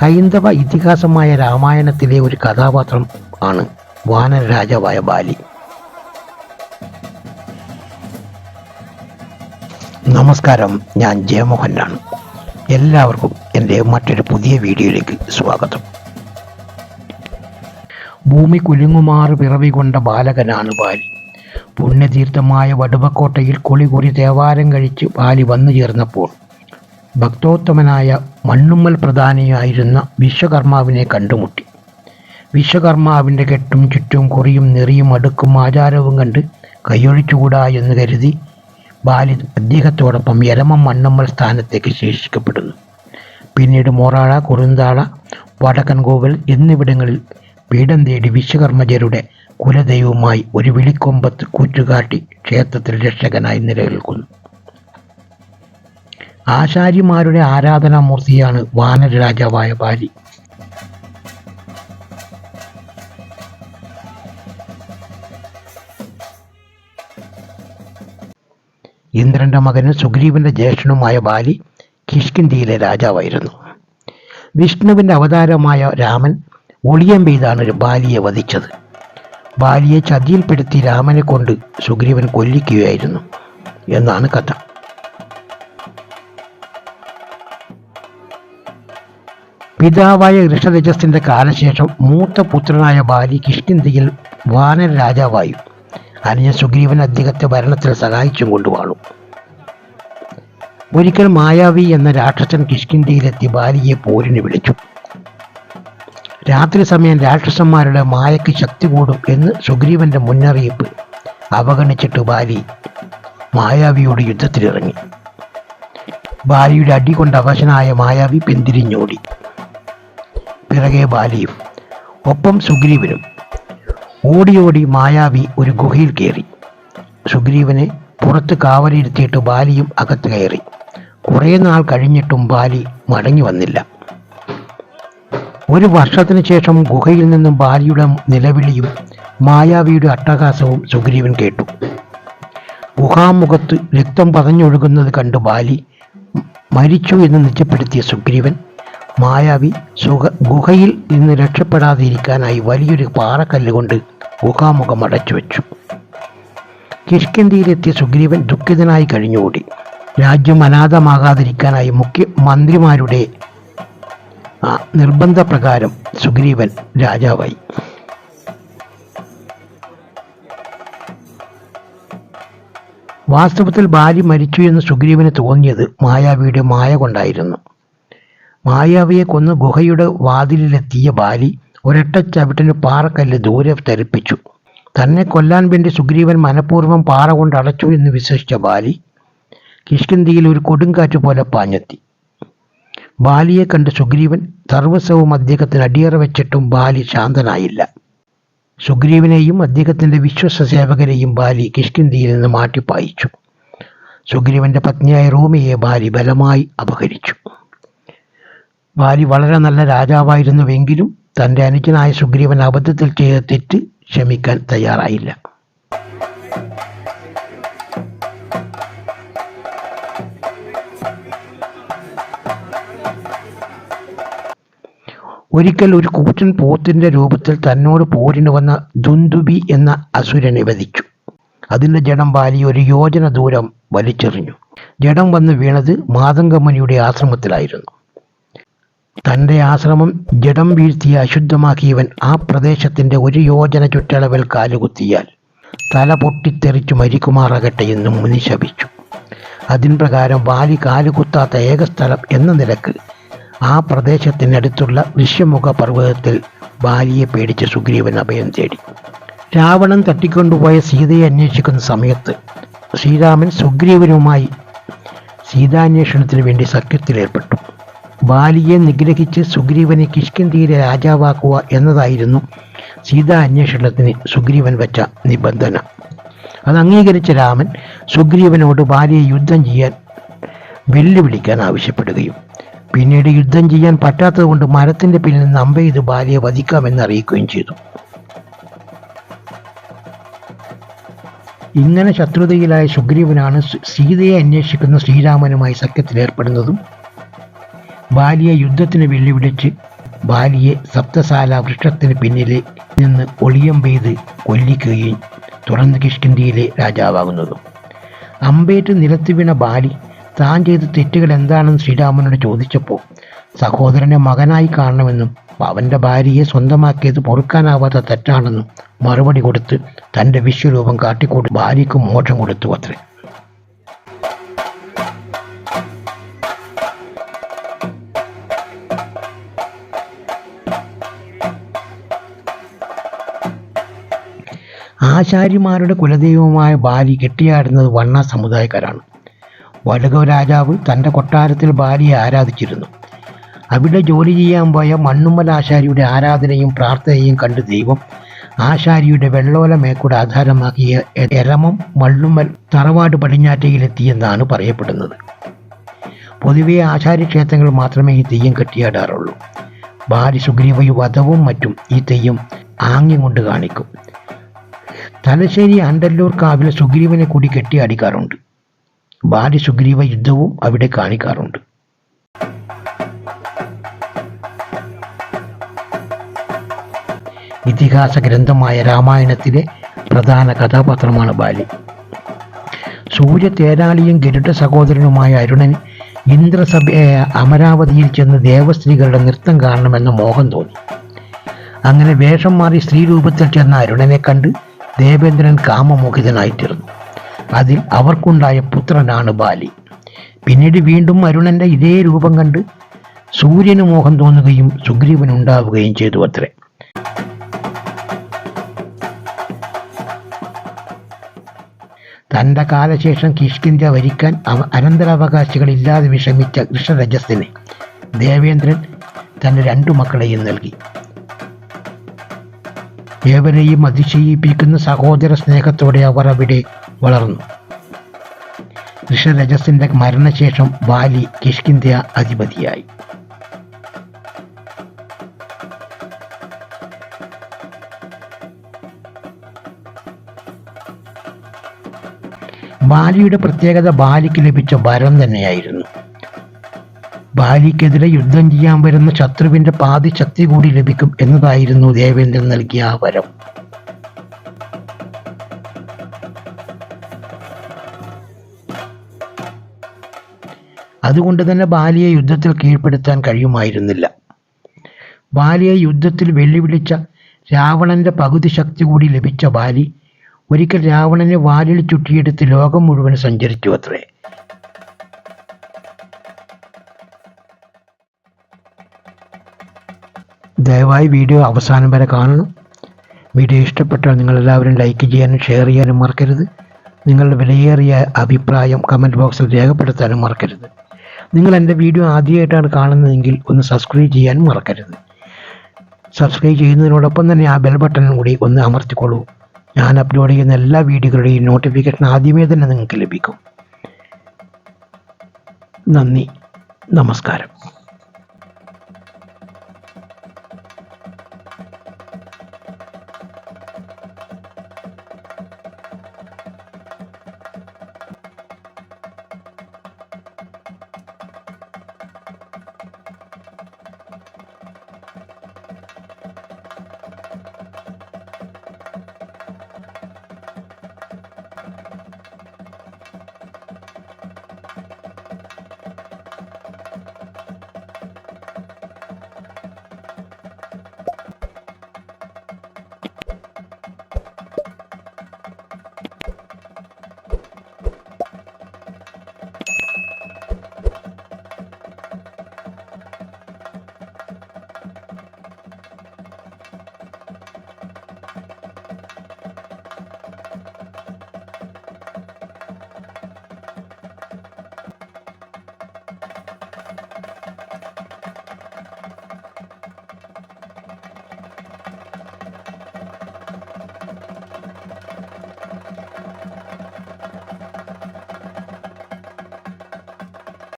ഹൈന്ദവ ഇതിഹാസമായ രാമായണത്തിലെ ഒരു കഥാപാത്രം ആണ് വാനര രാജാവായ ബാലി. നമസ്കാരം ഞാൻ ജയമോഹനാണ് എല്ലാവർക്കും എന്റെ മറ്റൊരു പുതിയ വീഡിയോയിലേക്ക് സ്വാഗതം. ഭൂമി കുലുങ്ങുമാറ് പിറവി കൊണ്ട ബാലകനാണ് ബാലി. പുണ്യതീർത്ഥമായ വടുവക്കോട്ടയിൽ കുളികുറി തേവാരം കഴിച്ച് ബാലി വന്നു ചേർന്നപ്പോൾ ഭക്തോത്തമനായ മണ്ണുമ്മൽ പ്രധാനിയായിരുന്ന വിശ്വകർമാവിനെ കണ്ടുമുട്ടി. വിശ്വകർമാവിന്റെ കെട്ടും ചുറ്റും കുറിയും നെറിയും അടുക്കും ആചാരവും കണ്ട് കൈയൊഴിച്ചുകൂടാ എന്ന് കരുതി ബാലി അദ്ദേഹത്തോടൊപ്പം യരമം മണ്ണുമ്മൽ സ്ഥാനത്തേക്ക് ശേഷിക്കപ്പെടുന്നു. പിന്നീട് മോറാഴ കുറുന്താള വടക്കൻ കോവൽ എന്നിവിടങ്ങളിൽ പീഠം തേടി വിശ്വകർമ്മജരുടെ കുലദൈവമായി ഒരു വിളിക്കൊമ്പത്ത് കൂറ്റുകാട്ടി ക്ഷേത്രത്തിൽ രക്ഷകനായി നിലനിൽക്കുന്നു. ആചാര്യമാരുടെ ആരാധനാമൂർത്തിയാണ് വാനര രാജാവായ ബാലി. ഇന്ദ്രന്റെ മകനും സുഗ്രീവന്റെ ജ്യേഷ്ഠനുമായ ബാലി കിഷ്കിന്തിയിലെ രാജാവായിരുന്നു. വിഷ്ണുവിന്റെ അവതാരമായ രാമൻ ഒളിയം പെയ്താണ് ബാലിയെ വധിച്ചത്. ബാലിയെ ചതിയിൽപ്പെടുത്തി രാമനെ കൊണ്ട് സുഗ്രീവൻ കൊല്ലിക്കുകയായിരുന്നു എന്നാണ് കഥ. പിതാവായ ഋഷരജസിന്റെ കാലശേഷം മൂത്ത പുത്രനായ ബാലി കിഷ്കിന്തിയിൽ വാനര രാജാവായി അനിയ സുഗ്രീവൻ അദ്ദേഹത്തെ ഭരണത്തിൽ സഹായിച്ചും കൊണ്ടുവാണു. ഒരിക്കൽ മായാവി എന്ന രാക്ഷസൻ കിഷ്കിന്തിയിലെത്തി ബാലിയെ പോരിന് വിളിച്ചു. രാത്രി സമയം രാക്ഷസന്മാരുടെ മായയ്ക്ക് ശക്തി കൂടും എന്ന് സുഗ്രീവന്റെ മുന്നറിയിപ്പ് അവഗണിച്ചിട്ട് ബാലി മായാവിയോട് യുദ്ധത്തിലിറങ്ങി. ബാലിയുടെ അടി കൊണ്ട് അവശനായ മായാവി പിന്തിരിഞ്ഞോടി. പിറകെ ബാലിയും ഒപ്പം സുഗ്രീവനും. ഓടി ഓടി മായാവി ഒരു ഗുഹയിൽ കയറി. സുഗ്രീവനെ പുറത്ത് കാവലിരുത്തിയിട്ട് ബാലിയും അകത്ത് കയറി. കുറേ നാൾ കഴിഞ്ഞിട്ടും ബാലി മടങ്ങി വന്നില്ല. ഒരു വർഷത്തിന് ശേഷം ഗുഹയിൽ നിന്നും ബാലിയുടെ നിലവിളിയും മായാവിയുടെ അട്ടഹാസവും സുഗ്രീവൻ കേട്ടു. ഗുഹാമുഖത്ത് രക്തം പതഞ്ഞൊഴുകുന്നത് കണ്ട് ബാലി മരിച്ചു എന്ന് നിജപ്പെടുത്തിയ സുഗ്രീവൻ മായാവി സുഖ ഗുഹയിൽ നിന്ന് രക്ഷപ്പെടാതിരിക്കാനായി വലിയൊരു പാറക്കല്ല് കൊണ്ട് ഗുഹാമുഖം അടച്ചു വെച്ചു. കിഷ്കിന്തിയിലെത്തിയ സുഗ്രീവൻ ദുഃഖിതനായി കഴിഞ്ഞുകൂടി. രാജ്യം അനാഥമാകാതിരിക്കാനായി മുഖ്യമന്ത്രിമാരുടെ നിർബന്ധപ്രകാരം സുഗ്രീവൻ രാജാവായി. വാസ്തവത്തിൽ ഭാര്യ മരിച്ചു എന്ന് സുഗ്രീവന് തോന്നിയത് മായാവിയുടെ മായ കൊണ്ടായിരുന്നു. മായാവിയെ കൊന്ന് ഗുഹയുടെ വാതിലിലെത്തിയ ബാലി ഒരൊറ്റ ചവിട്ടിന് പാറക്കല്ല് ദൂരെ തെറിപ്പിച്ചു. തന്നെ കൊല്ലാൻ വേണ്ടി സുഗ്രീവൻ മനഃപൂർവം പാറ കൊണ്ട് അടച്ചു എന്ന് വിശ്വസിച്ച ബാലി കിഷ്കിന്തിയിൽ ഒരു കൊടുങ്കാറ്റ് പോലെ പാഞ്ഞെത്തി. ബാലിയെ കണ്ട് സുഗ്രീവൻ സർവസ്വവും അദ്ദേഹത്തിന് അടിയറ വെച്ചിട്ടും ബാലി ശാന്തനായില്ല. സുഗ്രീവനെയും അദ്ദേഹത്തിന്റെ വിശ്വസ സേവകരെയും ബാലി കിഷ്കിന്തിയിൽ നിന്ന് മാറ്റിപ്പായിച്ചു സുഗ്രീവന്റെ പത്നിയായ റൂമിയെ ബാലി ബലമായി അപഹരിച്ചു. ബാലി വളരെ നല്ല രാജാവായിരുന്നുവെങ്കിലും തന്റെ അനുജനായ സുഗ്രീവൻ അബദ്ധത്തിൽ ചെയ്ത തെറ്റ് ക്ഷമിക്കാൻ തയ്യാറായില്ല. ഒരിക്കൽ ഒരു കൂറ്റൻ പോത്തിന്റെ രൂപത്തിൽ തന്നോട് പോരിന് വന്ന ദുന്ദുബി എന്ന അസുരനെ വധിച്ചു. അതിന്റെ ജഡം ബാലി ഒരു യോജന ദൂരം വലിച്ചെറിഞ്ഞു. ജഡം വന്ന് വീണത് മാതംഗമുനിയുടെ ആശ്രമത്തിലായിരുന്നു. തന്റെ ആശ്രമം ജഡം വീഴ്ത്തി അശുദ്ധമാക്കിയവൻ ആ പ്രദേശത്തിന്റെ ഒരു യോജന ചുറ്റളവിൽ കാലുകുത്തിയാൽ തല പൊട്ടിത്തെറിച്ചു മരിക്കുമാറാകട്ടെ എന്നും മുനി ശപിച്ചു. അതിൻ പ്രകാരം വാലി കാലുകുത്താത്ത ഏക സ്ഥലം എന്ന നിലയ്ക്ക് ആ പ്രദേശത്തിനടുത്തുള്ള ഋഷ്യമുഖ പർവതത്തിൽ ബാലിയെ പേടിച്ച് സുഗ്രീവൻ അഭയം തേടി. രാവണൻ തട്ടിക്കൊണ്ടുപോയ സീതയെ അന്വേഷിക്കുന്ന സമയത്ത് ശ്രീരാമൻ സുഗ്രീവനുമായി സീതാന്വേഷണത്തിന് വേണ്ടി സഖ്യത്തിലേർപ്പെട്ടു. ബാലിയെ നിഗ്രഹിച്ച് സുഗ്രീവനെ കിഷ്കിന്തിയിലെ രാജാവാക്കുക എന്നതായിരുന്നു സീതാ അന്വേഷണത്തിന് സുഗ്രീവൻ വെച്ച നിബന്ധന. അത് അംഗീകരിച്ച രാമൻ സുഗ്രീവനോട് ബാലിയെ യുദ്ധം ചെയ്യാൻ വെല്ലുവിളിക്കാൻ ആവശ്യപ്പെടുകയും പിന്നീട് യുദ്ധം ചെയ്യാൻ പറ്റാത്തതുകൊണ്ട് മരത്തിന്റെ പിന്നിൽ നിന്ന് അമ്പ ചെയ്ത് ബാലിയെ വധിക്കാമെന്ന് അറിയിക്കുകയും ചെയ്തു. ഇങ്ങനെ ശത്രുതയിലായ സുഗ്രീവനാണ് സീതയെ അന്വേഷിക്കുന്ന ശ്രീരാമനുമായി സഖ്യത്തിലേർപ്പെടുന്നതും ബാലിയെ യുദ്ധത്തിന് വെല്ലുവിളിച്ച് ബാലിയെ സപ്തസാല വൃക്ഷത്തിന് പിന്നിലെ നിന്ന് ഒളിയം പെയ്ത് കൊല്ലിക്കുകയും തുടർന്ന് കിഷ്കിന്തിയിലെ രാജാവാകുന്നതും. അമ്പേറ്റ് നിലത്ത് വീണ ബാലി താൻ ചെയ്ത തെറ്റുകൾ എന്താണെന്ന് ശ്രീരാമനോട് ചോദിച്ചപ്പോൾ സഹോദരനെ മകനായി കാണണമെന്നും അവന്റെ ഭാര്യയെ സ്വന്തമാക്കിയത് പൊറുക്കാനാവാത്ത തെറ്റാണെന്നും മറുപടി കൊടുത്ത് തന്റെ വിശ്വരൂപം കാട്ടിക്കൊണ്ട് ഭാര്യയ്ക്ക് മോക്ഷം കൊടുത്തു അത്രേ. ആശാരിമാരുടെ കുലദൈവമായ ബാലി കെട്ടിയാടുന്നത് വണ്ണ സമുദായക്കാരാണ്. വടകവ് രാജാവ് തന്റെ കൊട്ടാരത്തിൽ ബാലിയെ ആരാധിച്ചിരുന്നു. അവിടെ ജോലി ചെയ്യാൻ പോയ മണ്ണുമ്മൽ ആശാരിയുടെ ആരാധനയും പ്രാർത്ഥനയും കണ്ട് ദൈവം ആശാരിയുടെ വെള്ളോല മേക്കൂടെ ആധാരമാക്കിയ എരമം മണ്ണുമ്മൽ തറവാട് പടിഞ്ഞാറ്റയിലെത്തിയെന്നാണ് പറയപ്പെടുന്നത്. പൊതുവെ ആശാരി ക്ഷേത്രങ്ങൾ മാത്രമേ ഈ തെയ്യം കെട്ടിയാടാറുള്ളൂ. ബാലി സുഗ്രീവ വധവും മറ്റും ഈ തെയ്യം ആംഗ്യം കൊണ്ട് കാണിക്കും. തലശ്ശേരി അണ്ടല്ലൂർ കാവിലെ സുഗ്രീവനെ കൂടി കെട്ടിയാടിക്കാറുണ്ട് ബാലി സുഗ്രീവ യുദ്ധവും അവിടെ കാണിക്കാറുണ്ട്. ഇതിഹാസ ഗ്രന്ഥമായ രാമായണത്തിലെ പ്രധാന കഥാപാത്രമാണ് ബാലി. സൂര്യ തേരാളിയും ഗരുഡ സഹോദരനുമായ അരുണൻ ഇന്ദ്രസഭയായ അമരാവതിയിൽ ചെന്ന് ദേവസ്ത്രീകളുടെ നൃത്തം കാണണമെന്ന് മോഹം തോന്നി. അങ്ങനെ വേഷം മാറി സ്ത്രീ രൂപത്തിൽ ചെന്ന അരുണനെ കണ്ട് ദേവേന്ദ്രൻ കാമമോഹിതനായിത്തീർന്നു. അതിൽ അവർക്കുണ്ടായ പുത്രനാണ് ബാലി. പിന്നീട് വീണ്ടും അരുണന്റെ ഇതേ രൂപം കണ്ട് സൂര്യന് മോഹം തോന്നുകയും സുഗ്രീവൻ ഉണ്ടാവുകയും ചെയ്തു അത്രേ. തന്റെ കാലശേഷം കിഷ്കിന്ധ്യ വരിക്കാൻ അനന്തരാവകാശികളില്ലാതെ വിഷമിച്ച കൃഷ്ണരജസ്സിനെ ദേവേന്ദ്രൻ തന്റെ രണ്ടു മക്കളെയും നൽകി. ഏവരെയും അതിശയിപ്പിക്കുന്ന സഹോദര സ്നേഹത്തോടെ അവർ അവിടെ വളർന്നു. ഋഷരജസിന്റെ മരണശേഷം ബാലി കിഷ്കിന്ത്യ അധിപതിയായി. ബാലിയുടെ പ്രത്യേകത ബാലിക്ക് ലഭിച്ച വരം തന്നെയായിരുന്നു. ബാലിക്കെതിരെ യുദ്ധം ചെയ്യാൻ വരുന്ന ശത്രുവിന്റെ പാതി ശക്തി കൂടി ലഭിക്കും എന്നതായിരുന്നു ദേവേന്ദ്രൻ നൽകിയ ആ വരം അതുകൊണ്ട് തന്നെ ബാലിയെ യുദ്ധത്തിൽ കീഴ്പ്പെടുത്താൻ കഴിയുമായിരുന്നില്ല. ബാലിയെ യുദ്ധത്തിൽ വെല്ലുവിളിച്ച രാവണന്റെ പകുതി ശക്തി കൂടി ലഭിച്ച ബാലി ഒരിക്കൽ രാവണനെ വാലിൽ ചുറ്റിയെടുത്ത് ലോകം മുഴുവൻ സഞ്ചരിച്ചു അത്രേ ദയവായി വീഡിയോ അവസാനം വരെ കാണണം. വീഡിയോ ഇഷ്ടപ്പെട്ടാൽ നിങ്ങളെല്ലാവരും ലൈക്ക് ചെയ്യാനും ഷെയർ ചെയ്യാനും മറക്കരുത്. നിങ്ങളുടെ വിലയേറിയ അഭിപ്രായം കമന്റ് ബോക്സിൽ രേഖപ്പെടുത്താനും മറക്കരുത്. നിങ്ങൾ എന്റെ വീഡിയോ ആദ്യമായിട്ടാണ് കാണുന്നതെങ്കിൽ ഒന്ന് സബ്സ്ക്രൈബ് ചെയ്യാനും മറക്കരുത്. സബ്സ്ക്രൈബ് ചെയ്യുന്നതിനോടൊപ്പം തന്നെ ആ ബെൽ ബട്ടണും കൂടി ഒന്ന് അമർത്തിക്കൊള്ളൂ ഞാൻ അപ്ലോഡ് ചെയ്യുന്ന എല്ലാ വീഡിയോകളുടെയും നോട്ടിഫിക്കേഷൻ ആദ്യമേ തന്നെ നിങ്ങൾക്ക് ലഭിക്കും. നന്ദി. നമസ്കാരം.